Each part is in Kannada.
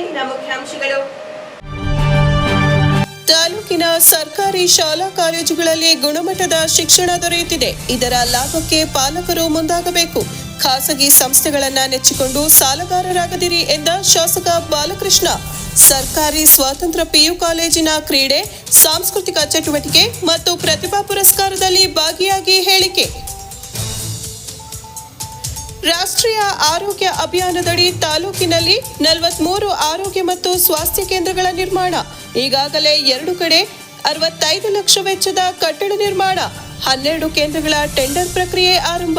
ಇಂದಿನ ಮುಖ್ಯಾಂಶಗಳು ತಾಲೂಕಿನ ಸರ್ಕಾರಿ ಶಾಲಾ ಕಾಲೇಜುಗಳಲ್ಲಿ ಗುಣಮಟ್ಟದ ಶಿಕ್ಷಣ ದೊರೆಯುತ್ತಿದೆ. ಇದರ ಲಾಭಕ್ಕೆ ಪಾಲಕರು ಮುಂದಾಗಬೇಕು. ಖಾಸಗಿ ಸಂಸ್ಥೆಗಳನ್ನ ನೆಚ್ಚಿಕೊಂಡು ಸಾಲಗಾರರಾಗದಿರಿ ಎಂದ ಶಾಸಕ ಬಾಲಕೃಷ್ಣ. ಸರ್ಕಾರಿ ಸ್ವಾತಂತ್ರ್ಯ ಪಿಯು ಕಾಲೇಜಿನ ಕ್ರೀಡೆ, ಸಾಂಸ್ಕೃತಿಕ ಚಟುವಟಿಕೆ ಮತ್ತು ಪ್ರತಿಭಾ ಪುರಸ್ಕಾರದಲ್ಲಿ ಭಾಗಿಯಾಗಿ ಹೇಳಿಕೆ. ರಾಷ್ಟ್ರೀಯ ಆರೋಗ್ಯ ಅಭಿಯಾನದಡಿ ತಾಲೂಕಿನಲ್ಲಿ ನಲವತ್ಮೂರು ಆರೋಗ್ಯ ಮತ್ತು ಸ್ವಾಸ್ಥ್ಯ ಕೇಂದ್ರಗಳ ನಿರ್ಮಾಣ. ಈಗಾಗಲೇ ಎರಡು ಕಡೆ ಅರವತ್ತೈದು ಲಕ್ಷ ವೆಚ್ಚದ ಕಟ್ಟಡ ನಿರ್ಮಾಣ. ಹನ್ನೆರಡು ಕೇಂದ್ರಗಳ ಟೆಂಡರ್ ಪ್ರಕ್ರಿಯೆ ಆರಂಭ.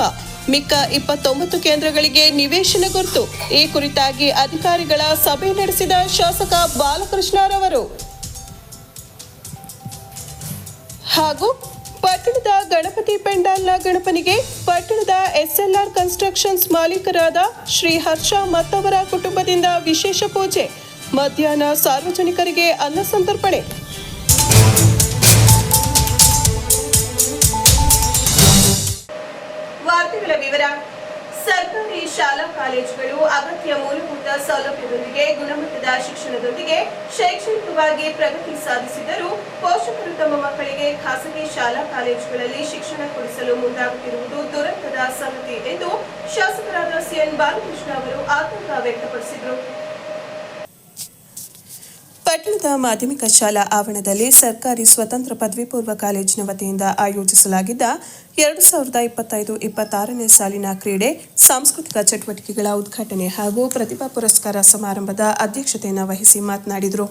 ಮಿಕ್ಕ ಇಪ್ಪತ್ತೊಂಬತ್ತು ಕೇಂದ್ರಗಳಿಗೆ ನಿವೇಶನ ಗುರುತು. ಈ ಕುರಿತಾಗಿ ಅಧಿಕಾರಿಗಳ ಸಭೆ ನಡೆಸಿದ ಶಾಸಕ ಬಾಲಕೃಷ್ಣರವರು. ಹಾಗೂ ಪಟ್ಟಣದ ಗಣಪತಿ ಪೆಂಡಾಲ್ನ ಗಣಪನಿಗೆ ಪಟ್ಟಣದ ಎಸ್ಎಲ್ಆರ್ ಕನ್ಸ್ಟ್ರಕ್ಷನ್ಸ್ ಮಾಲೀಕರಾದ ಶ್ರೀ ಹರ್ಷ ಮತ್ತವರ ಕುಟುಂಬದಿಂದ ವಿಶೇಷ ಪೂಜೆ, ಮಧ್ಯಾಹ್ನ ಸಾರ್ವಜನಿಕರಿಗೆ ಅನ್ನ ಸಂತರ್ಪಣೆ. ಸರ್ಕಾರಿ ಶಾಲಾ ಕಾಲೇಜುಗಳು ಅಗತ್ಯ ಮೂಲಭೂತ ಸೌಲಭ್ಯದೊಂದಿಗೆ, ಗುಣಮಟ್ಟದ ಶಿಕ್ಷಣದೊಂದಿಗೆ ಶೈಕ್ಷಣಿಕವಾಗಿ ಪ್ರಗತಿ ಸಾಧಿಸಿದರೂ ಪೋಷಕರು ತಮ್ಮ ಮಕ್ಕಳಿಗೆ ಖಾಸಗಿ ಶಾಲಾ ಕಾಲೇಜುಗಳಲ್ಲಿ ಶಿಕ್ಷಣ ಕೊಡಿಸಲು ಮುಂದಾಗುತ್ತಿರುವುದು ದುರಂತದ ಸಂಗತಿ ಎಂದು ಶಾಸಕರಾದ ಸಿಎನ್ ಬಾಲಕೃಷ್ಣ ಅವರು ಆತಂಕ ವ್ಯಕ್ತಪಡಿಸಿದರು. ಪಟ್ಟಣದ ಮಾಧ್ಯಮಿಕ ಶಾಲಾ ಆವರಣದಲ್ಲಿ ಸರ್ಕಾರಿ ಸ್ವತಂತ್ರ ಪದವಿ ಪೂರ್ವ ಕಾಲೇಜಿನ ವತಿಯಿಂದ ಆಯೋಜಿಸಲಾಗಿದ್ದ ಎರಡು ಸಾವಿರದ ಇಪ್ಪತ್ತೈದು ಇಪ್ಪತ್ತಾರನೇ ಸಾಲಿನ ಕ್ರೀಡೆ ಸಾಂಸ್ಕೃತಿಕ ಚಟುವಟಿಕೆಗಳ ಉದ್ಘಾಟನೆ ಹಾಗೂ ಪ್ರತಿಭಾ ಪುರಸ್ಕಾರ ಸಮಾರಂಭದ ಅಧ್ಯಕ್ಷತೆಯನ್ನು ವಹಿಸಿ ಮಾತನಾಡಿದರು.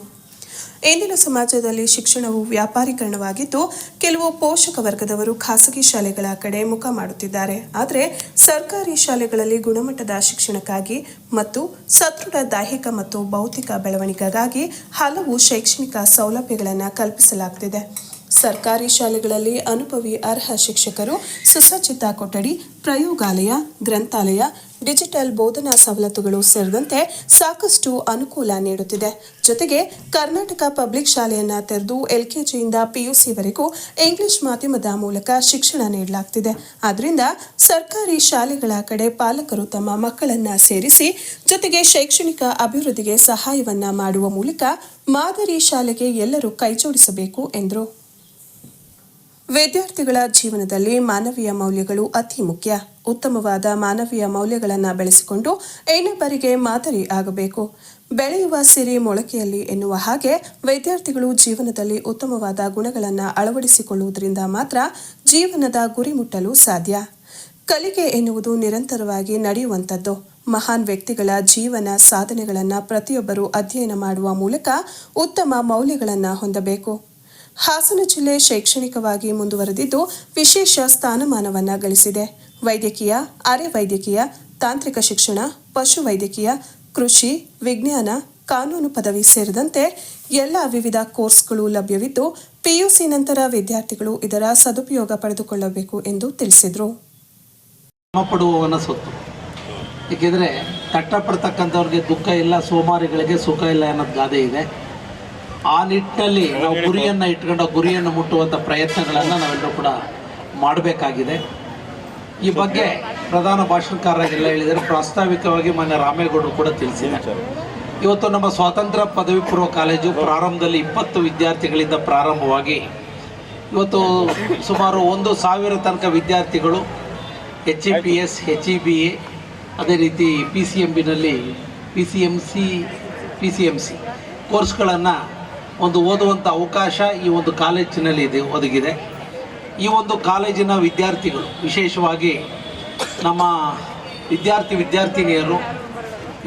ಇಂದಿನ ಸಮಾಜದಲ್ಲಿ ಶಿಕ್ಷಣವು ವ್ಯಾಪಾರೀಕರಣವಾಗಿದ್ದು, ಕೆಲವು ಪೋಷಕ ವರ್ಗದವರು ಖಾಸಗಿ ಶಾಲೆಗಳ ಕಡೆ ಮುಖ ಮಾಡುತ್ತಿದ್ದಾರೆ. ಆದರೆ ಸರ್ಕಾರಿ ಶಾಲೆಗಳಲ್ಲಿ ಗುಣಮಟ್ಟದ ಶಿಕ್ಷಣಕ್ಕಾಗಿ ಮತ್ತು ಸದೃಢ ದೈಹಿಕ ಮತ್ತು ಭೌತಿಕ ಬೆಳವಣಿಗೆಗಾಗಿ ಹಲವು ಶೈಕ್ಷಣಿಕ ಸೌಲಭ್ಯಗಳನ್ನು ಕಲ್ಪಿಸಲಾಗುತ್ತಿದೆ ಸರ್ಕಾರಿ ಶಾಲೆಗಳಲ್ಲಿ ಅನುಭವಿ ಅರ್ಹ ಶಿಕ್ಷಕರು ಸುಸಜ್ಜಿತ ಕೊಠಡಿ, ಪ್ರಯೋಗಾಲಯ, ಗ್ರಂಥಾಲಯ ಡಿಜಿಟಲ್ ಬೋಧನಾ ಸವಲತ್ತುಗಳು ಸೇರಿದಂತೆ ಸಾಕಷ್ಟು ಅನುಕೂಲ ನೀಡುತ್ತಿದೆ. ಜೊತೆಗೆ ಕರ್ನಾಟಕ ಪಬ್ಲಿಕ್ ಶಾಲೆಯನ್ನ ತೆರೆದು ಎಲ್ಕೆಜಿಯಿಂದ ಪಿಯುಸಿವರೆಗೂ ಇಂಗ್ಲಿಷ್ ಮಾಧ್ಯಮದ ಮೂಲಕ ಶಿಕ್ಷಣ ನೀಡಲಾಗ್ತಿದೆ. ಆದ್ದರಿಂದ ಸರ್ಕಾರಿ ಶಾಲೆಗಳ ಕಡೆ ಪಾಲಕರು ತಮ್ಮ ಮಕ್ಕಳನ್ನ ಸೇರಿಸಿ, ಜೊತೆಗೆ ಶೈಕ್ಷಣಿಕ ಅಭಿವೃದ್ಧಿಗೆ ಸಹಾಯವನ್ನ ಮಾಡುವ ಮೂಲಕ ಮಾದರಿ ಶಾಲೆಗೆ ಎಲ್ಲರೂ ಕೈಜೋಡಿಸಬೇಕು ಎಂದರು. ವಿದ್ಯಾರ್ಥಿಗಳ ಜೀವನದಲ್ಲಿ ಮಾನವೀಯ ಮೌಲ್ಯಗಳು ಅತಿ ಮುಖ್ಯ. ಉತ್ತಮವಾದ ಮಾನವೀಯ ಮೌಲ್ಯಗಳನ್ನು ಬೆಳೆಸಿಕೊಂಡು ಇನ್ನೊಬ್ಬರಿಗೆ ಮಾದರಿ ಆಗಬೇಕು. ಬೆಳೆಯುವ ಸಿರಿ ಮೊಳಕೆಯಲ್ಲಿ ಎನ್ನುವ ಹಾಗೆ ವಿದ್ಯಾರ್ಥಿಗಳು ಜೀವನದಲ್ಲಿ ಉತ್ತಮವಾದ ಗುಣಗಳನ್ನು ಅಳವಡಿಸಿಕೊಳ್ಳುವುದರಿಂದ ಮಾತ್ರ ಜೀವನದ ಗುರಿ ಮುಟ್ಟಲು ಸಾಧ್ಯ. ಕಲಿಕೆ ಎನ್ನುವುದು ನಿರಂತರವಾಗಿ ನಡೆಯುವಂಥದ್ದು. ಮಹಾನ್ ವ್ಯಕ್ತಿಗಳ ಜೀವನ ಸಾಧನೆಗಳನ್ನು ಪ್ರತಿಯೊಬ್ಬರು ಅಧ್ಯಯನ ಮಾಡುವ ಮೂಲಕ ಉತ್ತಮ ಮೌಲ್ಯಗಳನ್ನು ಹೊಂದಬೇಕು. ಹಾಸನ ಜಿಲ್ಲೆ ಶೈಕ್ಷಣಿಕವಾಗಿ ಮುಂದುವರೆದಿದ್ದು ವಿಶೇಷ ಸ್ಥಾನಮಾನವನ್ನ ಗಳಿಸಿದೆ. ವೈದ್ಯಕೀಯ ಅರೆ ವೈದ್ಯಕೀಯ ತಾಂತ್ರಿಕ ಶಿಕ್ಷಣ, ಪಶು ವೈದ್ಯಕೀಯ, ಕೃಷಿ, ವಿಜ್ಞಾನ, ಕಾನೂನು ಪದವಿ ಸೇರಿದಂತೆ ಎಲ್ಲ ವಿವಿಧ ಕೋರ್ಸ್ಗಳು ಲಭ್ಯವಿದ್ದು ಪಿಯುಸಿ ನಂತರ ವಿದ್ಯಾರ್ಥಿಗಳು ಇದರ ಸದುಪಯೋಗ ಪಡೆದುಕೊಳ್ಳಬೇಕು ಎಂದು ತಿಳಿಸಿದರು. ಸೊತ್ತು. ಏಕೆಂದರೆ ಕಷ್ಟಪಡ್ತಕ್ಕಂಥವ್ರಿಗೆ ದುಃಖ ಇಲ್ಲ, ಸೋಮಾರಿಗಳಿಗೆ ಸುಖ ಇಲ್ಲ ಅನ್ನೋದು ಗಾದೆ ಇದೆ. ಆ ನಿಟ್ಟಿನಲ್ಲಿ ನಾವು ಗುರಿಯನ್ನು ಇಟ್ಕೊಂಡು ಗುರಿಯನ್ನು ಮುಟ್ಟುವಂಥ ಪ್ರಯತ್ನಗಳನ್ನು ನಾವೆಲ್ಲರೂ ಕೂಡ ಮಾಡಬೇಕಾಗಿದೆ. ಈ ಬಗ್ಗೆ ಪ್ರಧಾನ ಭಾಷಣಕಾರರಾಗೆಲ್ಲ ಹೇಳಿದರೆ ಪ್ರಾಸ್ತಾವಿಕವಾಗಿ ಮಾನ್ಯ ರಾಮೇಗೌಡರು ಕೂಡ ತಿಳಿಸಿದ್ದಾರೆ. ಇವತ್ತು ನಮ್ಮ ಸ್ವಾತಂತ್ರ್ಯ ಪದವಿ ಪೂರ್ವ ಕಾಲೇಜು ಪ್ರಾರಂಭದಲ್ಲಿ ಇಪ್ಪತ್ತು ವಿದ್ಯಾರ್ಥಿಗಳಿಂದ ಪ್ರಾರಂಭವಾಗಿ ಇವತ್ತು ಸುಮಾರು ಒಂದು ಸಾವಿರ ತನಕ ವಿದ್ಯಾರ್ಥಿಗಳು H E P S, H E B A, ಅದೇ ರೀತಿ P C M ಬಿನಲ್ಲಿ, P C M C, P C M C ಕೋರ್ಸ್ಗಳನ್ನು ಒಂದು ಓದುವಂಥ ಅವಕಾಶ ಈ ಒಂದು ಕಾಲೇಜಿನಲ್ಲಿ ಇದೆ ಒದಗಿದೆ. ಈ ಒಂದು ಕಾಲೇಜಿನ ವಿದ್ಯಾರ್ಥಿಗಳು, ವಿಶೇಷವಾಗಿ ನಮ್ಮ ವಿದ್ಯಾರ್ಥಿ ವಿದ್ಯಾರ್ಥಿನಿಯರು,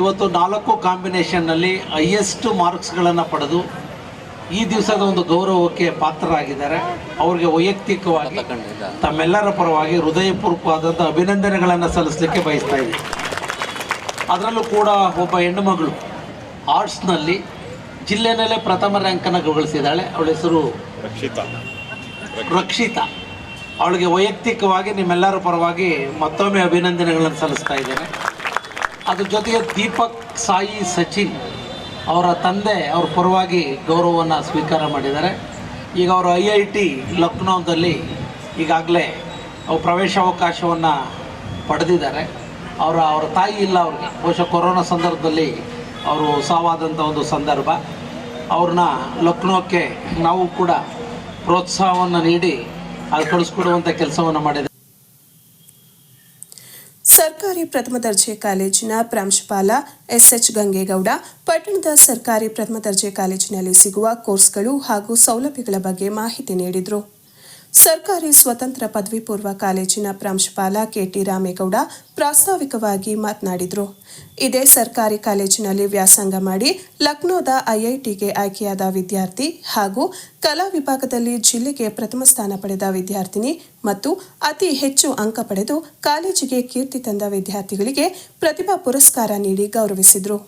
ಇವತ್ತು ನಾಲ್ಕು ಕಾಂಬಿನೇಷನ್ನಲ್ಲಿ ಹೈಯೆಸ್ಟ್ ಮಾರ್ಕ್ಸ್ಗಳನ್ನು ಪಡೆದು ಈ ದಿವಸದ ಒಂದು ಗೌರವಕ್ಕೆ ಪಾತ್ರರಾಗಿದ್ದಾರೆ. ಅವರಿಗೆ ವೈಯಕ್ತಿಕವಾಗಿ ತಮ್ಮೆಲ್ಲರ ಪರವಾಗಿ ಹೃದಯಪೂರ್ವಕವಾದಂಥ ಅಭಿನಂದನೆಗಳನ್ನು ಸಲ್ಲಿಸಲಿಕ್ಕೆ ಬಯಸ್ತಾ ಇದ್ದೀನಿ. ಅದರಲ್ಲೂ ಕೂಡ ಒಬ್ಬ ಹೆಣ್ಣು ಮಗಳು ಆರ್ಟ್ಸ್ನಲ್ಲಿ ಜಿಲ್ಲೆನಲ್ಲೇ ಪ್ರಥಮ ರ್ಯಾಂಕನ್ನು ಗಳಿಸಿದ್ದಾಳೆ ಅವಳ ಹೆಸರು ರಕ್ಷಿತಾ. ರಕ್ಷಿತಾ. ಅವಳಿಗೆ ವೈಯಕ್ತಿಕವಾಗಿ ನಿಮ್ಮೆಲ್ಲರ ಪರವಾಗಿ ಮತ್ತೊಮ್ಮೆ ಅಭಿನಂದನೆಗಳನ್ನು ಸಲ್ಲಿಸ್ತಾ ಇದ್ದೇನೆ. ಅದ್ರ ಜೊತೆಗೆ ದೀಪಕ್ ಸಾಯಿ ಸಚಿನ್ ಅವರ ತಂದೆ ಅವ್ರ ಪರವಾಗಿ ಗೌರವವನ್ನು ಸ್ವೀಕಾರ ಮಾಡಿದ್ದಾರೆ. ಈಗ ಅವರು ಐ ಐ ಟಿ ಲಕ್ನೋದಲ್ಲಿ ಈಗಾಗಲೇ ಅವ್ರು ಪ್ರವೇಶಾವಕಾಶವನ್ನು ಪಡೆದಿದ್ದಾರೆ. ಅವರ ಅವರ ತಾಯಿ ಇಲ್ಲ ಅವ್ರಿಗೆ. ಬಹುಶಃ ಕೊರೋನಾ ಸಂದರ್ಭದಲ್ಲಿ ಅವರು ಸಾವಾದಂಥ ಒಂದು ಸಂದರ್ಭ. ಅವ್ರನ್ನ ಲಕ್ನೋಕ್ಕೆ ನಾವು ಕೂಡ ಪ್ರೋತ್ಸಾಹವನ್ನು ನೀಡಿ ಅಲ್ಲಿ ಕಳಿಸ್ಕೊಡುವಂಥ ಕೆಲಸವನ್ನು ಮಾಡಿದೆ. ಸರ್ಕಾರಿ ಪ್ರಥಮ ದರ್ಜೆ ಕಾಲೇಜಿನ ಪ್ರಾಂಶುಪಾಲ ಎಸ್ಎಚ್ ಗಂಗೇಗೌಡ, ಪಟ್ಟಣದ ಸರ್ಕಾರಿ ಪ್ರಥಮ ದರ್ಜೆ ಕಾಲೇಜಿನಲ್ಲಿ ಸಿಗುವ ಕೋರ್ಸ್ಗಳು ಹಾಗೂ ಸೌಲಭ್ಯಗಳ ಬಗ್ಗೆ ಮಾಹಿತಿ ನೀಡಿದರು. ಸರ್ಕಾರಿ ಸ್ವತಂತ್ರ ಪದವಿ ಪೂರ್ವ ಕಾಲೇಜಿನ ಪ್ರಾಂಶುಪಾಲ ಕೆಟಿ ರಾಮೇಗೌಡ ಪ್ರಾಸ್ತಾವಿಕವಾಗಿ ಮಾತನಾಡಿದರು. ಇದೇ ಸರ್ಕಾರಿ ಕಾಲೇಜಿನಲ್ಲಿ ವ್ಯಾಸಂಗ ಮಾಡಿ ಲಕ್ನೋದ ಐಐಟಿಗೆ ಆಯ್ಕೆಯಾದ ವಿದ್ಯಾರ್ಥಿ ಹಾಗೂ ಕಲಾ ವಿಭಾಗದಲ್ಲಿ ಜಿಲ್ಲೆಗೆ ಪ್ರಥಮ ಸ್ಥಾನ ಪಡೆದ ವಿದ್ಯಾರ್ಥಿನಿ ಮತ್ತು ಅತಿ ಹೆಚ್ಚು ಅಂಕ ಪಡೆದು ಕಾಲೇಜಿಗೆ ಕೀರ್ತಿ ತಂದ ವಿದ್ಯಾರ್ಥಿಗಳಿಗೆ ಪ್ರತಿಭಾ ಪುರಸ್ಕಾರ ನೀಡಿ ಗೌರವಿಸಿದರು.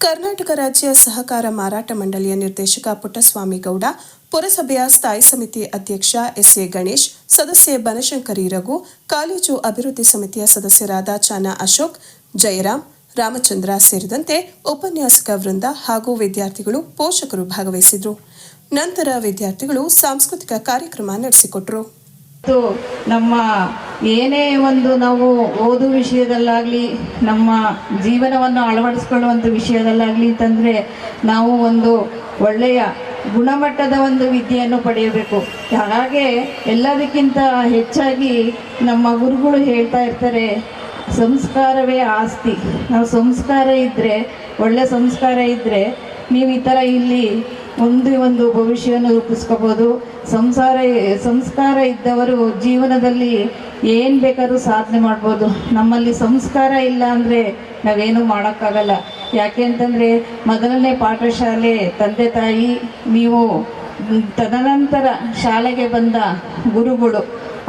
ಕರ್ನಾಟಕ ರಾಜ್ಯ ಸಹಕಾರ ಮಾರಾಟ ಮಂಡಳಿಯ ನಿರ್ದೇಶಕ ಪುಟ್ಟಸ್ವಾಮಿ ಗೌಡ ಪುರಸಭೆಯ ಸ್ಥಾಯಿ ಸಮಿತಿ ಅಧ್ಯಕ್ಷ ಎಸ್ ಎ ಗಣೇಶ್, ಸದಸ್ಯೆ ಬನಶಂಕರಿ ರಘು, ಕಾಲೇಜು ಅಭಿವೃದ್ಧಿ ಸಮಿತಿಯ ಸದಸ್ಯರಾದ ಚಾನ ಅಶೋಕ್, ಜಯರಾಮ್, ರಾಮಚಂದ್ರ ಸೇರಿದಂತೆ ಉಪನ್ಯಾಸಕ ವೃಂದ ಹಾಗೂ ವಿದ್ಯಾರ್ಥಿಗಳು ಪೋಷಕರು ಭಾಗವಹಿಸಿದರು. ನಂತರ ವಿದ್ಯಾರ್ಥಿಗಳು ಸಾಂಸ್ಕೃತಿಕ ಕಾರ್ಯಕ್ರಮ ನಡೆಸಿಕೊಟ್ರು. ನಮ್ಮ ಏನೇ ಒಂದು ನಾವು ಓದು ವಿಷಯದಲ್ಲಾಗಲಿ, ನಮ್ಮ ಜೀವನವನ್ನು ಅಳವಡಿಸ್ಕೊಳ್ಳುವಂಥ ವಿಷಯದಲ್ಲಾಗಲಿ ಅಂತಂದರೆ ನಾವು ಒಂದು ಒಳ್ಳೆಯ ಗುಣಮಟ್ಟದ ಒಂದು ವಿದ್ಯೆಯನ್ನು ಪಡೆಯಬೇಕು. ಹಾಗೆ ಎಲ್ಲದಕ್ಕಿಂತ ಹೆಚ್ಚಾಗಿ ನಮ್ಮ ಗುರುಗಳು ಹೇಳ್ತಾ ಇರ್ತಾರೆ, ಸಂಸ್ಕಾರವೇ ಆಸ್ತಿ. ನಾವು ಸಂಸ್ಕಾರ ಇದ್ದರೆ ಒಳ್ಳೆ ಸಂಸ್ಕಾರ ಇದ್ದರೆ ನೀವು ಈ ಥರ ಇಲ್ಲಿ ಒಂದು ಒಂದು ಭವಿಷ್ಯವನ್ನು ರೂಪಿಸ್ಕೋಬೋದು. ಸಂಸಾರ, ಸಂಸ್ಕಾರ ಇದ್ದವರು ಜೀವನದಲ್ಲಿ ಏನು ಬೇಕಾದರೂ ಸಾಧನೆ ಮಾಡ್ಬೋದು. ನಮ್ಮಲ್ಲಿ ಸಂಸ್ಕಾರ ಇಲ್ಲ ಅಂದರೆ ನಾವೇನು ಮಾಡೋಕ್ಕಾಗಲ್ಲ. ಯಾಕೆ ಅಂತಂದರೆ ಮೊದಲನೇ ಪಾಠಶಾಲೆ ತಂದೆ ತಾಯಿ, ನೀವು ತದನಂತರ ಶಾಲೆಗೆ ಬಂದ ಗುರುಗಳು,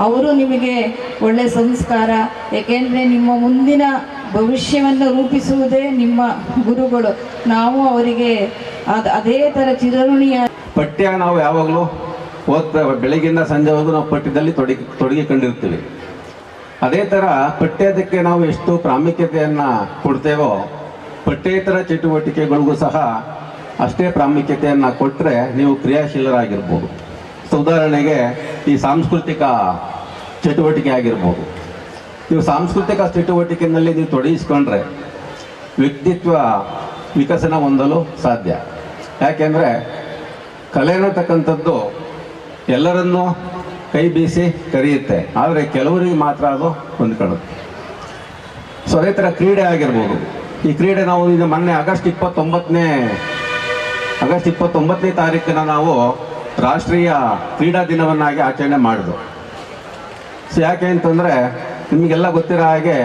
ಅವರು ನಿಮಗೆ ಒಳ್ಳೆ ಸಂಸ್ಕಾರ. ಏಕೆಂದರೆ ನಿಮ್ಮ ಮುಂದಿನ ಭವಿಷ್ಯವನ್ನು ರೂಪಿಸುವುದೇ ನಿಮ್ಮ ಗುರುಗಳು. ನಾವು ಅವರಿಗೆ ಅದು ಥರ ಚಿರಋಣಿಯ ಪಠ್ಯ ನಾವು ಯಾವಾಗಲೂ ಓದ್ತಾ ಬೆಳಗಿಂದ ಸಂಜೆವರೆಗೂ ನಾವು ಪಠ್ಯದಲ್ಲಿ ತೊಡಗಿ ತೊಡಗಿಕೊಂಡಿರ್ತೀವಿ. ಅದೇ ಥರ ಪಠ್ಯದಕ್ಕೆ ನಾವು ಎಷ್ಟು ಪ್ರಾಮುಖ್ಯತೆಯನ್ನು ಕೊಡ್ತೇವೋ ಪಠ್ಯೇತರ ಚಟುವಟಿಕೆಗಳಿಗೂ ಸಹ ಅಷ್ಟೇ ಪ್ರಾಮುಖ್ಯತೆಯನ್ನು ಕೊಟ್ಟರೆ ನೀವು ಕ್ರಿಯಾಶೀಲರಾಗಿರ್ಬೋದು. ಉದಾಹರಣೆಗೆ ಈ ಸಾಂಸ್ಕೃತಿಕ ಚಟುವಟಿಕೆ ಆಗಿರ್ಬೋದು. ನೀವು ಸಾಂಸ್ಕೃತಿಕ ಚಟುವಟಿಕೆಯಲ್ಲಿ ನೀವು ತೊಡಗಿಸ್ಕೊಂಡ್ರೆ ವ್ಯಕ್ತಿತ್ವ ವಿಕಸನ ಹೊಂದಲು ಸಾಧ್ಯ. ಯಾಕೆಂದರೆ ಕಲೆ ಅನ್ನತಕ್ಕಂಥದ್ದು ಎಲ್ಲರನ್ನೂ ಕೈ ಬೀಸಿ ಕರೆಯುತ್ತೆ. ಆದರೆ ಕೆಲವರಿಗೆ ಮಾತ್ರ ಅದು ಹೊಂದ್ಕೊಳ್ಳುತ್ತೆ ಸೊ ಅದೇ ಥರ ಕ್ರೀಡೆ ಆಗಿರ್ಬೋದು. ಈ ಕ್ರೀಡೆ ನಾವು ಈಗ ಮೊನ್ನೆ ಆಗಸ್ಟ್ ಇಪ್ಪತ್ತೊಂಬತ್ತನೇ ಆಗಸ್ಟ್ ಇಪ್ಪತ್ತೊಂಬತ್ತನೇ ತಾರೀಕಿನ ನಾವು ರಾಷ್ಟ್ರೀಯ ಕ್ರೀಡಾ ದಿನವನ್ನಾಗಿ ಆಚರಣೆ ಮಾಡಿದ್ವು. ಸೊ ಯಾಕೆ ಅಂತಂದರೆ ನಿಮಗೆಲ್ಲ ಗೊತ್ತಿರೋ ಹಾಗೆ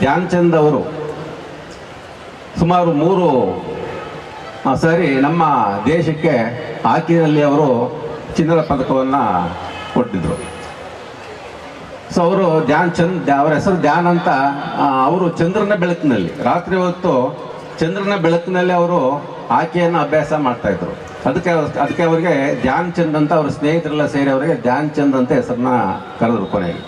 ಧ್ಯಾನ್ ಚಂದ್ ಅವರು ಸುಮಾರು ಮೂರು ಸರಿ, ನಮ್ಮ ದೇಶಕ್ಕೆ ಹಾಕಿನಲ್ಲಿ ಅವರು ಚಿನ್ನದ ಪದಕವನ್ನು ಕೊಟ್ಟಿದ್ರು. ಸೊ ಅವರು ಧ್ಯಾನ್ ಚಂದ್ ಅವರ ಹೆಸರು ಧ್ಯಾನ್ ಅಂತ ಅವರು ಚಂದ್ರನ ಬೆಳಕಿನಲ್ಲಿ, ರಾತ್ರಿ ಹೊತ್ತು ಚಂದ್ರನ ಬೆಳಕಿನಲ್ಲಿ ಅವರು ಆಕೆಯನ್ನು ಅಭ್ಯಾಸ ಮಾಡ್ತಾ ಇದ್ರು. ಅದಕ್ಕೆ ಅದಕ್ಕೆ ಅವರಿಗೆ ಧ್ಯಾನ್ ಚಂದ್ ಅಂತ, ಅವ್ರ ಸ್ನೇಹಿತರೆಲ್ಲ ಸೇರಿ ಅವರಿಗೆ ಧ್ಯಾನ್ ಚಂದ್ ಅಂತ ಹೆಸರನ್ನ ಕರೆದ್ರು ಕೊನೆಗೆ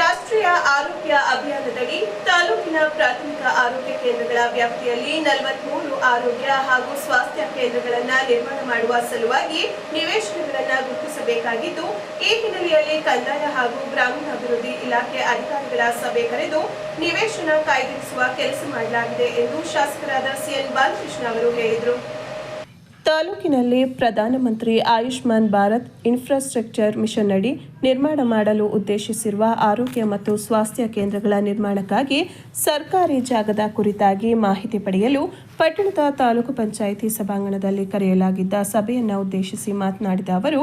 ರಾಷ್ಟ್ರೀಯ ಆರೋಗ್ಯ ಅಭಿಯಾನದಡಿ ತಾಲೂಕಿನ ಪ್ರಾಥಮಿಕ ಆರೋಗ್ಯ ಕೇಂದ್ರಗಳ ವ್ಯಾಪ್ತಿಯಲ್ಲಿ ನಲವತ್ಮೂರು ಆರೋಗ್ಯ ಹಾಗೂ ಸ್ವಾಸ್ಥ್ಯ ಕೇಂದ್ರಗಳನ್ನ ನಿರ್ಮಾಣ ಮಾಡುವ ಸಲುವಾಗಿ ನಿವೇಶನಗಳನ್ನ ಗುರುತಿಸಬೇಕಾಗಿದ್ದು, ಈ ಹಿನ್ನೆಲೆಯಲ್ಲಿ ಕಂದಾಯ ಹಾಗೂ ಗ್ರಾಮೀಣಾಭಿವೃದ್ಧಿ ಇಲಾಖೆ ಅಧಿಕಾರಿಗಳ ಸಭೆ ಕರೆದು ನಿವೇಶನ ಕಾಯ್ದಿರಿಸುವ ಕೆಲಸ ಮಾಡಲಾಗಿದೆ ಎಂದು ಶಾಸಕರಾದ ಸಿಎನ್ ಬಾಲಕೃಷ್ಣ ಅವರು ಹೇಳಿದರು. ತಾಲೂಕಿನಲ್ಲಿ ಪ್ರಧಾನಮಂತ್ರಿ ಆಯುಷ್ಮಾನ್ ಭಾರತ್ ಇನ್ಫ್ರಾಸ್ಟ್ರಕ್ಚರ್ ಮಿಷನ್ ಅಡಿ ನಿರ್ಮಾಣ ಮಾಡಲು ಉದ್ದೇಶಿಸಿರುವ ಆರೋಗ್ಯ ಮತ್ತು ಸ್ವಾಸ್ಥ್ಯ ಕೇಂದ್ರಗಳ ನಿರ್ಮಾಣಕ್ಕಾಗಿ ಸರ್ಕಾರಿ ಜಾಗದ ಕುರಿತಾಗಿ ಮಾಹಿತಿ ಪಡೆಯಲು ಪಟ್ಟಣದ ತಾಲೂಕು ಪಂಚಾಯಿತಿ ಸಭಾಂಗಣದಲ್ಲಿ ಕರೆಯಲಾಗಿದ್ದ ಸಭೆಯನ್ನು ಉದ್ದೇಶಿಸಿ ಮಾತನಾಡಿದ ಅವರು,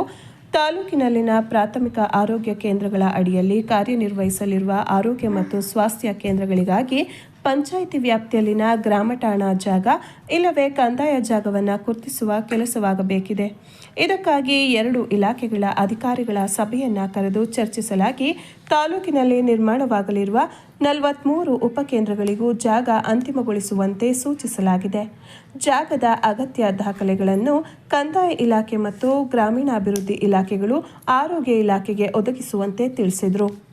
ತಾಲೂಕಿನಲ್ಲಿನ ಪ್ರಾಥಮಿಕ ಆರೋಗ್ಯ ಕೇಂದ್ರಗಳ ಅಡಿಯಲ್ಲಿ ಕಾರ್ಯನಿರ್ವಹಿಸಲಿರುವ ಆರೋಗ್ಯ ಮತ್ತು ಸ್ವಾಸ್ಥ್ಯ ಕೇಂದ್ರಗಳಿಗಾಗಿ ಪಂಚಾಯಿತಿ ವ್ಯಾಪ್ತಿಯಲ್ಲಿನ ಗ್ರಾಮ ಠಾಣಾ ಜಾಗ ಇಲ್ಲವೇ ಕಂದಾಯ ಜಾಗವನ್ನು ಗುರುತಿಸುವ ಕೆಲಸವಾಗಬೇಕಿದೆ. ಇದಕ್ಕಾಗಿ ಎರಡು ಇಲಾಖೆಗಳ ಅಧಿಕಾರಿಗಳ ಸಭೆಯನ್ನ ಕರೆದು ಚರ್ಚಿಸಲಾಗಿ ತಾಲೂಕಿನಲ್ಲಿ ನಿರ್ಮಾಣವಾಗಲಿರುವ ನಲವತ್ಮೂರು ಉಪಕೇಂದ್ರಗಳಿಗೂ ಜಾಗ ಅಂತಿಮಗೊಳಿಸುವಂತೆ ಸೂಚಿಸಲಾಗಿದೆ. ಜಾಗದ ಅಗತ್ಯ ದಾಖಲೆಗಳನ್ನು ಕಂದಾಯ ಇಲಾಖೆ ಮತ್ತು ಗ್ರಾಮೀಣಾಭಿವೃದ್ಧಿ ಇಲಾಖೆಗಳು ಆರೋಗ್ಯ ಇಲಾಖೆಗೆ ಒದಗಿಸುವಂತೆ ತಿಳಿಸಿದರು.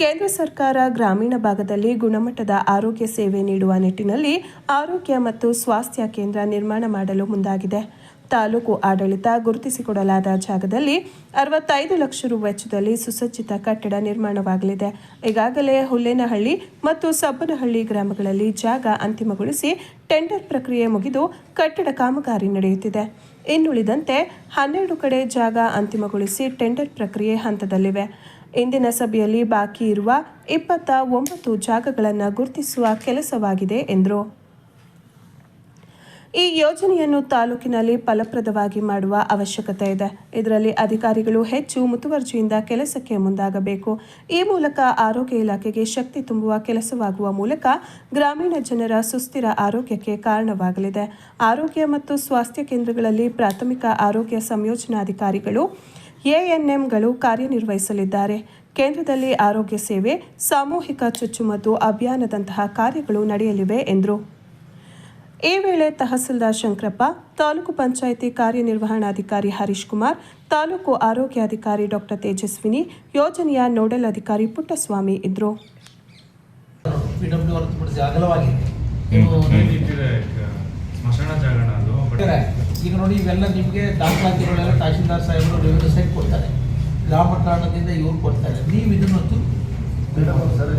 ಕೇಂದ್ರ ಸರ್ಕಾರ ಗ್ರಾಮೀಣ ಭಾಗದಲ್ಲಿ ಗುಣಮಟ್ಟದ ಆರೋಗ್ಯ ಸೇವೆ ನೀಡುವ ನಿಟ್ಟಿನಲ್ಲಿ ಆರೋಗ್ಯ ಮತ್ತು ಸ್ವಾಸ್ಥ್ಯ ಕೇಂದ್ರ ನಿರ್ಮಾಣ ಮಾಡಲು ಮುಂದಾಗಿದೆ. ತಾಲೂಕು ಆಡಳಿತ ಗುರುತಿಸಿಕೊಡಲಾದ ಜಾಗದಲ್ಲಿ ಅರವತ್ತೈದು ಲಕ್ಷ ರು ವೆಚ್ಚದಲ್ಲಿ ಸುಸಜ್ಜಿತ ಕಟ್ಟಡ ನಿರ್ಮಾಣವಾಗಲಿದೆ. ಈಗಾಗಲೇ ಹುಲ್ಲೇನಹಳ್ಳಿ ಮತ್ತು ಸಬ್ಬನಹಳ್ಳಿ ಗ್ರಾಮಗಳಲ್ಲಿ ಜಾಗ ಅಂತಿಮಗೊಳಿಸಿ ಟೆಂಡರ್ ಪ್ರಕ್ರಿಯೆ ಮುಗಿದು ಕಟ್ಟಡ ಕಾಮಗಾರಿ ನಡೆಯುತ್ತಿದೆ. ಇನ್ನುಳಿದಂತೆ ಹನ್ನೆರಡು ಕಡೆ ಜಾಗ ಅಂತಿಮಗೊಳಿಸಿ ಟೆಂಡರ್ ಪ್ರಕ್ರಿಯೆ ಹಂತದಲ್ಲಿವೆ. ಇಂದಿನ ಸಭೆಯಲ್ಲಿ ಬಾಕಿ ಇರುವ ಇಪ್ಪತ್ತ ಒಂಬತ್ತು ಜಾಗಗಳನ್ನು ಗುರುತಿಸುವ ಕೆಲಸವಾಗಿದೆ ಎಂದರು. ಈ ಯೋಜನೆಯನ್ನು ತಾಲೂಕಿನಲ್ಲಿ ಫಲಪ್ರದವಾಗಿ ಮಾಡುವ ಅವಶ್ಯಕತೆ ಇದೆ. ಇದರಲ್ಲಿ ಅಧಿಕಾರಿಗಳು ಹೆಚ್ಚು ಮುತುವರ್ಜಿಯಿಂದ ಕೆಲಸಕ್ಕೆ ಮುಂದಾಗಬೇಕು. ಈ ಮೂಲಕ ಆರೋಗ್ಯ ಇಲಾಖೆಗೆ ಶಕ್ತಿ ತುಂಬುವ ಕೆಲಸವಾಗುವ ಮೂಲಕ ಗ್ರಾಮೀಣ ಜನರ ಸುಸ್ಥಿರ ಆರೋಗ್ಯಕ್ಕೆ ಕಾರಣವಾಗಲಿದೆ. ಆರೋಗ್ಯ ಮತ್ತು ಸ್ವಾಸ್ಥ್ಯ ಕೇಂದ್ರಗಳಲ್ಲಿ ಪ್ರಾಥಮಿಕ ಆರೋಗ್ಯ ಸಂಯೋಜನಾಧಿಕಾರಿಗಳು ಎಎನ್ಎಂಗಳು ಕಾರ್ಯನಿರ್ವಹಿಸಲಿದ್ದಾರೆ. ಕೇಂದ್ರದಲ್ಲಿ ಆರೋಗ್ಯ ಸೇವೆ ಸಾಮೂಹಿಕ ಚುಚ್ಚುಮದ್ದು ಅಭಿಯಾನದಂತಹ ಕಾರ್ಯಗಳು ನಡೆಯಲಿವೆ ಎಂದರು. ಈ ವೇಳೆ ತಹಸೀಲ್ದಾರ್ ಶಂಕರಪ್ಪ ತಾಲೂಕು ಪಂಚಾಯಿತಿ ಕಾರ್ಯನಿರ್ವಹಣಾಧಿಕಾರಿ ಹರೀಶ್ ಕುಮಾರ್ ತಾಲೂಕು ಆರೋಗ್ಯಾಧಿಕಾರಿ ಡಾಕ್ಟರ್ ತೇಜಸ್ವಿನಿ ಯೋಜನೆಯ ನೋಡಲ್ ಅಧಿಕಾರಿ ಪುಟ್ಟಸ್ವಾಮಿ ಅಗಲವಾಗಿದೆ. ಈಗ ನೋಡಿ ಇವೆಲ್ಲ ನಿಮಗೆ ದಾಖಲಾತಿಗಳೆಲ್ಲ ತಹಶೀಲ್ದಾರ್ ಸಾಹೇಬರು ರೆವಿನ್ಯೂ ಸೈಡ್ ಕೊಡ್ತಾರೆ. ಗ್ರಾಮ ಕಾರಣದಿಂದ ಇವ್ರು ಕೊಡ್ತಾರೆ. ನೀವು ಇದನ್ನು ಸರ್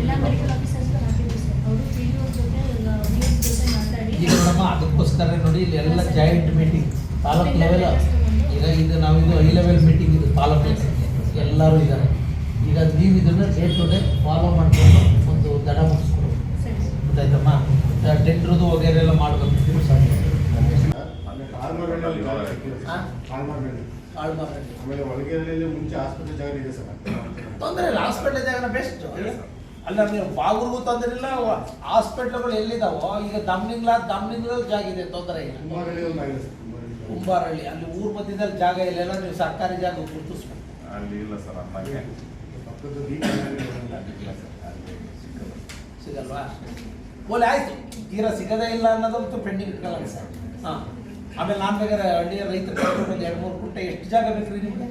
ಎಲ್ಲ ಮೆಡಿಕಲ್ ಆಫೀಸರ್ಸ್ ಹಾಕಿದ್ರು ಸರ್. ಅವರು ಪಿ ಡಿ ಜೊತೆ ವಿ ಎಸ್ ಜೊತೆ ಈಗ ನೋಡಮ್ಮ ಅದಕ್ಕೋಸ್ಕರ ನೋಡಿ ಇಲ್ಲಿ ಎಲ್ಲ ಜಾಯಿಂಟ್ ಮೀಟಿಂಗ್ ತಾಲೂಕು ಲೆವೆಲ್ ಈಗ ಇದು ನಾವಿದು ಹೈ ಐ ಲೆವೆಲ್ ಮೀಟಿಂಗ್ ಇದು ತಾಲೂಕು ಎಲ್ಲರೂ ಇದ್ದಾರೆ. ಈಗ ನೀವು ಇದನ್ನು ಡೇ ಟು ಡೇ ಫಾಲೋ ಮಾಡಿಕೊಂಡು ಒಂದು ದಡ ಮುಗಿಸ್ಕೊಡು ಸರಿ ಸರ್ ಗೊತ್ತಾಯ್ತಮ್ಮ ಟೆಂಡ್ರದು ವಗೇರೆ ಎಲ್ಲ ಮಾಡಬೇಕು ಹಾಳು ಮಾಡಿ ಆಮೇಲೆ ಒಳಗೆರೆಯಲ್ಲಿ ಮುಂಚೆ ಆಸ್ಪತ್ರೆ ಜಾಗ ಇದೆ ಸರ್ ತೊಂದರೆ ಇಲ್ಲ ಹಾಸ್ಪಿಟಲ್ ಜಾಗನ ಬೆಸ್ಟ್ ಅಲ್ಲ ನೀವು ಬಾಗುರ್ಗೂ ತೊಂದರೆ ಇಲ್ಲ ಹಾಸ್ಪಿಟ್ಲ್ಗಳು ಎಲ್ಲಿದಾವೋ ಈಗ ದಮ್ನಿಂಗ್ಲ ದಮ್ನಿಂಗ್ಲ ಜಾಗ ಇದೆ ತೊಂದರೆ ಇಲ್ಲ. ಕುಂಬಾರಳ್ಳಿ. ಅಲ್ಲಿ ಊರ್ ಮಧ್ಯದಲ್ಲಿ ಜಾಗ ಇಲ್ಲೆಲ್ಲ ನೀವು ಸರ್ಕಾರಿ ಜಾಗ ಗುರುತಿಸ್ಬೇಕು. ಅಲ್ಲಿ ಇಲ್ಲ ಸರ್ ಡಿ ಸಿಗಲ್ವಾ? ಓಲೆ ಆಯ್ತು. ತೀರಾ ಸಿಗದೇ ಇಲ್ಲ ಅನ್ನೋದಂತೂ ಪೆಂಡಿಂಗ್ ಇಟ್ಕೊಳ್ಳಲ್ಲ ಸರ್. ಹಾಂ. ಆಮೇಲೆ ನಾನು ಬೇಕಾದ್ರೆ ಹಳ್ಳಿಯ ರೈತರು ಎರಡು ಮೂರು ಗುಂಟೆ ಎಷ್ಟು ಜಾಗ ಬೇಕ್ರಿ ನಿಮಗೆ?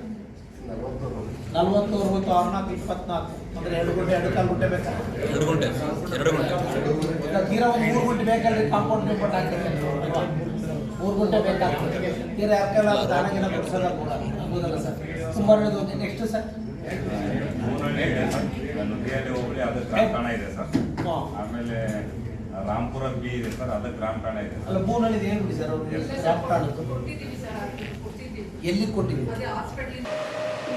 ನಲ್ವತ್ತು ಅರವತ್ತು ಆರ್ನಾಲ್ಕು ಇಪ್ಪತ್ನಾಲ್ಕು. ಅಂದ್ರೆ ಎರಡು ಗುಂಟೆ ಎರಡು ಕಾಲು ಗುಂಟೆ ಬೇಕಾ? ಎರಡು ಗುಂಟೆ. ಎರಡು ಗಂಟೆ. ಈಗ ತೀರಾ ಒಂದು ಮೂರು ಗುಂಟೆ ಬೇಕಾದ್ರೆ ಕಾಂಪೌಂಡ್ ಪೇಪರ್ ಹಾಕ್ತಾರೆ? ಅಲ್ವಾ ಮೂರು ಗುಂಟೆ ಬೇಕಾಗ್ತದೆ ತೀರಾ ಯಾಕೆಲ್ಲ ದಾನಗಿನ ಕೊಡ್ಸೋದ ಕೂಡ? ಆಗೋದಲ್ಲ ಸರ್. ಸುಮಾರು ನೆಕ್ಸ್ಟ್ ಸರ್ ಊರಲ್ಲಿ ಇದೆ ಸರ್ ಹೋಬಳಿ ಇದೆ ಆಮೇಲೆ ರಾಮ್ಪುರ ಬಿ ಇದೆ ಸರ್ ಅದಕ್ಕೆ ಗ್ರಾಮ ಕಾಣ ಇದೆ ಅಲ್ಲ ಮೂರಲ್ಲಿ ಏನು ಬಿಡಿ ಸರ್ ಅವ್ರಿಗೆ ಜಾಬ್ ಎಲ್ಲಿ ಕೊಟ್ಟಿದ್ದೀವಿ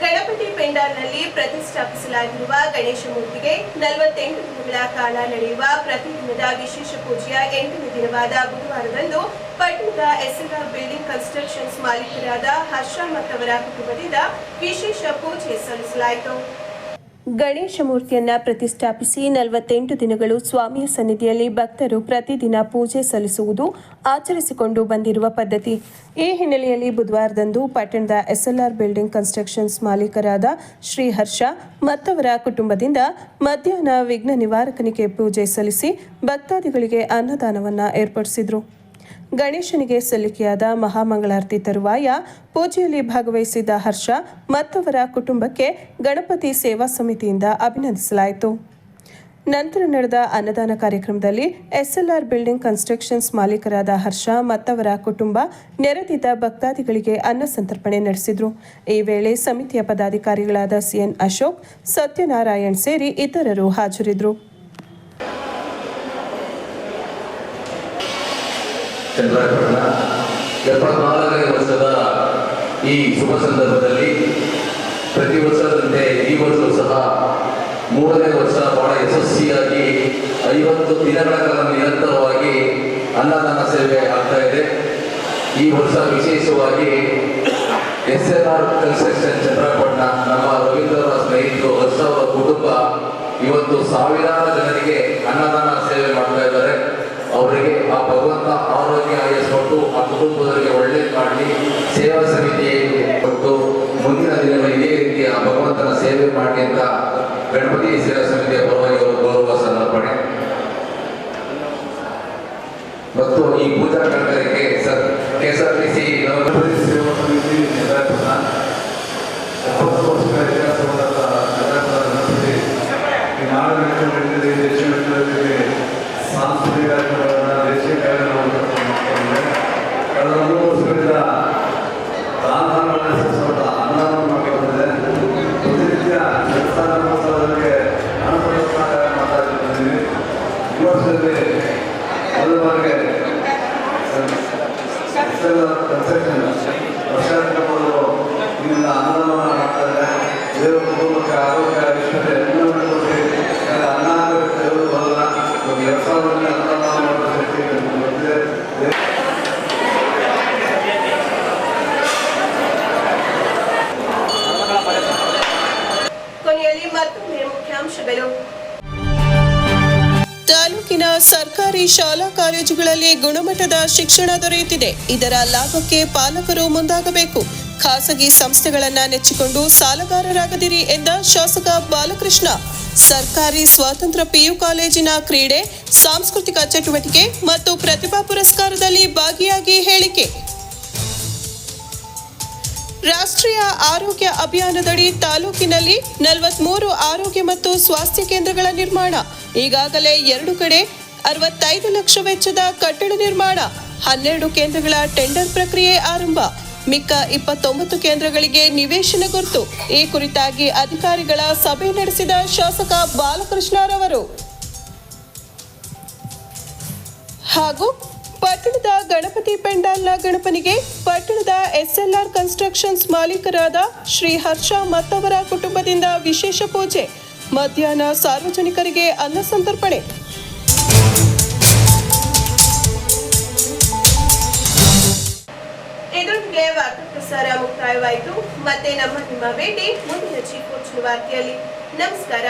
ಗಣಪತಿ ಪೆಂಡಾಲ್ನಲ್ಲಿ ಪ್ರತಿಷ್ಠಾಪಿಸಲಾಗಿರುವ ಗಣೇಶ ಮೂರ್ತಿಗೆ ನಲವತ್ತೆಂಟು ದಿನಗಳ ಕಾಲ ನಡೆಯುವ ಪ್ರತಿದಿನದ ವಿಶೇಷ ಪೂಜೆಯ ಎಂಟನೇ ದಿನವಾದ ಬುಧವಾರದಂದು ಪಟ್ಟಣದ ಎಸ್ಎಲ್ಆರ್ ಬಿಲ್ಡಿಂಗ್ ಕನ್ಸ್ಟ್ರಕ್ಷನ್ಸ್ ಮಾಲೀಕರಾದ ಹರ್ಷ ಮತ್ತವರ ಕುಟುಂಬದಿಂದ ವಿಶೇಷ ಪೂಜೆ ಸಲ್ಲಿಸಲಾಯಿತು. ಗಣೇಶ ಮೂರ್ತಿಯನ್ನ ಪ್ರತಿಷ್ಠಾಪಿಸಿ ನಲವತ್ತೆಂಟು ದಿನಗಳು ಸ್ವಾಮಿಯ ಸನ್ನಿಧಿಯಲ್ಲಿ ಭಕ್ತರು ಪ್ರತಿದಿನ ಪೂಜೆ ಸಲ್ಲಿಸುವುದು ಆಚರಿಸಿಕೊಂಡು ಬಂದಿರುವ ಪದ್ಧತಿ. ಈ ಹಿನ್ನೆಲೆಯಲ್ಲಿ ಬುಧವಾರದಂದು ಪಟ್ಟಣದ ಎಸ್ಎಲ್ಆರ್ ಬಿಲ್ಡಿಂಗ್ ಕನ್ಸ್ಟ್ರಕ್ಷನ್ಸ್ ಮಾಲೀಕರಾದ ಶ್ರೀ ಹರ್ಷ ಮತ್ತವರ ಕುಟುಂಬದಿಂದ ಮಧ್ಯಾಹ್ನ ವಿಘ್ನ ನಿವಾರಕನಿಗೆ ಪೂಜೆ ಸಲ್ಲಿಸಿ ಭಕ್ತಾದಿಗಳಿಗೆ ಅನ್ನದಾನವನ್ನು ಏರ್ಪಡಿಸಿದ್ರು. ಗಣೇಶನಿಗೆ ಸಲ್ಲಿಕೆಯಾದ ಮಹಾಮಂಗಳಾರತಿ ತರುವಾಯ ಪೂಜೆಯಲ್ಲಿ ಭಾಗವಹಿಸಿದ ಹರ್ಷ ಮತ್ತವರ ಕುಟುಂಬಕ್ಕೆ ಗಣಪತಿ ಸೇವಾ ಸಮಿತಿಯಿಂದ ಅಭಿನಂದಿಸಲಾಯಿತು. ನಂತರ ನಡೆದ ಅನ್ನದಾನ ಕಾರ್ಯಕ್ರಮದಲ್ಲಿ ಎಸ್ಎಲ್ಆರ್ ಬಿಲ್ಡಿಂಗ್ ಕನ್ಸ್ಟ್ರಕ್ಷನ್ಸ್ ಮಾಲೀಕರಾದ ಹರ್ಷ ಮತ್ತವರ ಕುಟುಂಬ ನೆರೆದಿದ್ದ ಭಕ್ತಾದಿಗಳಿಗೆ ಅನ್ನ ಸಂತರ್ಪಣೆ ನಡೆಸಿದರು. ಈ ವೇಳೆ ಸಮಿತಿಯ ಪದಾಧಿಕಾರಿಗಳಾದ ಸಿಎನ್ ಅಶೋಕ್, ಸತ್ಯನಾರಾಯಣ್ ಸೇರಿ ಇತರರು ಹಾಜರಿದ್ದರು ಚಂದ್ರಾಯಪಟ್ಟಣ ಎಪ್ಪತ್ನಾಲ್ಕನೇ ವರ್ಷದ ಈ ಶುಭ ಸಂದರ್ಭದಲ್ಲಿ ಪ್ರತಿ ವರ್ಷದಂತೆ ಈ ವರ್ಷ ಸಹ ಮೂರನೇ ವರ್ಷ ಬಹಳ ಯಶಸ್ವಿಯಾಗಿ ಐವತ್ತು ದಿನಗಳ ಕಾಲ ನಿರಂತರವಾಗಿ ಅನ್ನದಾನ ಸೇವೆ ಆಗ್ತಾ ಇದೆ. ಈ ವರ್ಷ ವಿಶೇಷವಾಗಿ S L R construction Chandrapattana ನಮ್ಮ ರವೀಂದ್ರ ಸ್ನೇಹಿತರು ಹರ್ಷ ಕುಟುಂಬ ಇವತ್ತು ಸಾವಿರಾರು ಜನರಿಗೆ ಅನ್ನದಾನ ಸೇವೆ ಮಾಡ್ತಾ ಇದ್ದಾರೆ. ಅವರಿಗೆ ಆ ಭಗವಂತ ಆರೋಗ್ಯ ಆಯಸ್ಕೊಟ್ಟು ಆ ಕುಟುಂಬದವರಿಗೆ ಒಳ್ಳೆ ಮಾಡಲಿ ಸೇವಾ ಸಮಿತಿ ಕೊಟ್ಟು ಮುಂದಿನ ದಿನಗಳಲ್ಲಿ ಇದೇ ರೀತಿ ಆ ಭಗವಂತನ ಸೇವೆ ಮಾಡಲಿ ಅಂತ ಗಣಪತಿ ಸೇವಾ ಸಮಿತಿಯ ಪರವಾಗಿ ಅವರು ಗೌರವ ಸಮರ್ಪಣೆ. ಮತ್ತು ಈ ಪೂಜಾ ಕರ್ತರಿಗೆ ಸರ್ ಕೆ ಎಸ್ ಗಣಪತಿ ಸೇವಾ ಸಮಿತಿ ನಾಡು ನಡೆಯುತ್ತಿದೆ ಕಾಲೇಜುಗಳಲ್ಲಿ ಗುಣಮಟ್ಟದ ಶಿಕ್ಷಣ ದೊರೆಯುತ್ತಿದೆ. ಇದರ ಲಾಭಕ್ಕೆ ಪಾಲಕರು ಮುಂದಾಗಬೇಕು. ಖಾಸಗಿ ಸಂಸ್ಥೆಗಳನ್ನ ನೆಚ್ಚಿಕೊಂಡು ಸಾಲಗಾರರಾಗದಿರಿ ಎಂದ ಶಾಸಕ ಬಾಲಕೃಷ್ಣ. ಸರ್ಕಾರಿ ಸ್ವಾತಂತ್ರ್ಯ ಪಿಯು ಕಾಲೇಜಿನ ಕ್ರೀಡೆ, ಸಾಂಸ್ಕೃತಿಕ ಚಟುವಟಿಕೆ ಮತ್ತು ಪ್ರತಿಭಾ ಪುರಸ್ಕಾರದಲ್ಲಿ ಭಾಗಿಯಾಗಿ ಹೇಳಿಕೆ. ರಾಷ್ಟ್ರೀಯ ಆರೋಗ್ಯ ಅಭಿಯಾನದಡಿ ತಾಲೂಕಿನಲ್ಲಿ ನಲವತ್ಮೂರು ಆರೋಗ್ಯ ಮತ್ತು ಸ್ವಾಸ್ಥ್ಯ ಕೇಂದ್ರಗಳ ನಿರ್ಮಾಣ. ಈಗಾಗಲೇ ಎರಡು ಕಡೆ ಅರವತ್ತೈದು ಲಕ್ಷ ವೆಚ್ಚದ ಕಟ್ಟಡ ನಿರ್ಮಾಣ, ಹನ್ನೆರಡು ಕೇಂದ್ರಗಳ ಟೆಂಡರ್ ಪ್ರಕ್ರಿಯೆ ಆರಂಭ. ಮಿಕ್ಕ ಇಪ್ಪತ್ತೊಂಬತ್ತು ಕೇಂದ್ರಗಳಿಗೆ ನಿವೇಶನ ಗುರುತು. ಈ ಕುರಿತಾಗಿ ಅಧಿಕಾರಿಗಳ ಸಭೆ ನಡೆಸಿದ ಶಾಸಕ ಬಾಲಕೃಷ್ಣರವರು. ಹಾಗೂ ಪಟ್ಟಣದ ಗಣಪತಿ ಪೆಂಡಾಲ್ನ ಗಣಪನಿಗೆ ಪಟ್ಟಣದ ಎಸ್ಎಲ್ಆರ್ ಕನ್ಸ್ಟ್ರಕ್ಷನ್ಸ್ ಮಾಲೀಕರಾದ ಶ್ರೀ ಹರ್ಷ ಮತ್ತವರ ಕುಟುಂಬದಿಂದ ವಿಶೇಷ ಪೂಜೆ. ಮಧ್ಯಾಹ್ನ ಸಾರ್ವಜನಿಕರಿಗೆ ಅನ್ನ ಸಂತರ್ಪಣೆ. ಇದರೊಂದಿಗೆ ವಾರ್ತಾ ಪ್ರಸಾರ ಮುಕ್ತಾಯವಾಯಿತು. ಮತ್ತೆ ನಮ್ಮ ನಿಮ್ಮ ಭೇಟಿ ಮುಂದಿನ ಚಿಕ್ಕ ವಾರ್ತೆಯಲ್ಲಿ ನಮಸ್ಕಾರ.